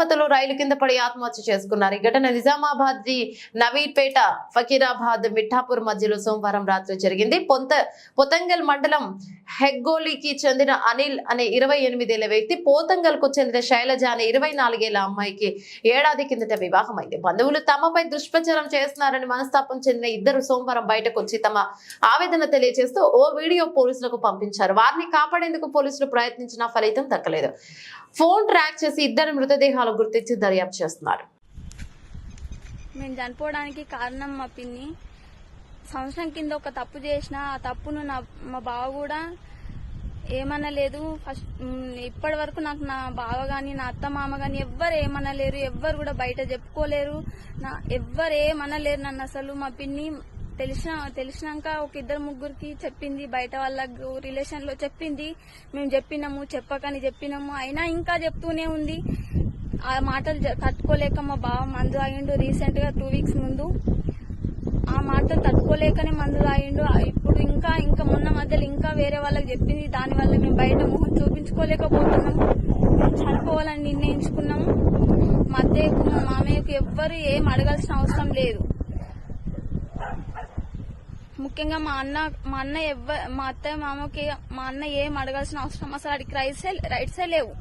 దంపతులు రైలు కింద పడి ఆత్మహత్య చేసుకున్నారు. ఈ ఘటన నిజామాబాద్ నవీపేట ఫకీరాబాద్ మిఠాపూర్ మధ్యలో సోమవారం రాత్రి జరిగింది. పొంత పొతంగల్ మండలం హెగ్గోలికి చెందిన అనిల్ అనే ఇరవై ఎనిమిదేళ్ళ వ్యక్తి పోతంగల్కు చెందిన శైలజ అనే ఇరవై నాలుగేళ్ళ అమ్మాయికి ఏడాది కిందట వివాహమైంది. బంధువులు తమపై దుష్ప్రచారం చేస్తున్నారని మనస్తాపం చెందిన ఇద్దరు సోమవారం బయటకు వచ్చి తమ ఆవేదన తెలియజేస్తూ ఓ వీడియో పోలీసులకు పంపించారు. వారిని కాపాడేందుకు పోలీసులు ప్రయత్నించినా ఫలితం దక్కలేదు. ఫోన్ ట్రాక్ చేసి ఇద్దరు మృతదేహాలు గుర్తించి దర్యాప్తు చేస్తున్నారు. మేము చనిపోవడానికి కారణం మా పిన్ని. సంవత్సరం కింద ఒక తప్పు చేసిన ఆ తప్పును నా మా బావ కూడా ఏమనలేదు. ఫస్ట్ ఇప్పటి వరకు నాకు నా బావ గాని నా అత్త మామ గాని ఎవ్వరు ఏమనలేరు. ఎవ్వరు కూడా బయట చెప్పుకోలేరు. నా ఎవ్వరు ఏమనలేరు నన్ను అసలు. మా పిన్ని తెలిసిన తెలిసినాక ఒక ఇద్దరు ముగ్గురికి చెప్పింది. బయట వాళ్ళకు రిలేషన్లో చెప్పింది. మేము చెప్పినాము చెప్పకని చెప్పినాము. అయినా ఇంకా చెప్తూనే ఉంది. ఆ మాటలు తట్టుకోలేక మా బావ మందు తాగిండు రీసెంట్గా టూ వీక్స్ ముందు. ఆ మాటలు తట్టుకోలేకనే మందు తాగిండు. ఇప్పుడు ఇంకా ఇంకా మొన్న మధ్యలో ఇంకా వేరే వాళ్ళకి చెప్పింది. దాని వల్ల మేము బయట మొహం చూపించుకోలేకపోతున్నాము మేము చనిపోవాలని నిర్ణయించుకున్నాము. మా అత్తయ్యకు మా మామయ్యకు ఎవ్వరు ఏం అడగాల్సిన అవసరం లేదు. ముఖ్యంగా మా అన్న మా అన్న ఎవ్వ మా అత్తయ్య మామకి మా అన్న ఏం అడగాల్సిన అవసరం? అసలు అడిగి రైట్సే రైట్సే లేవు.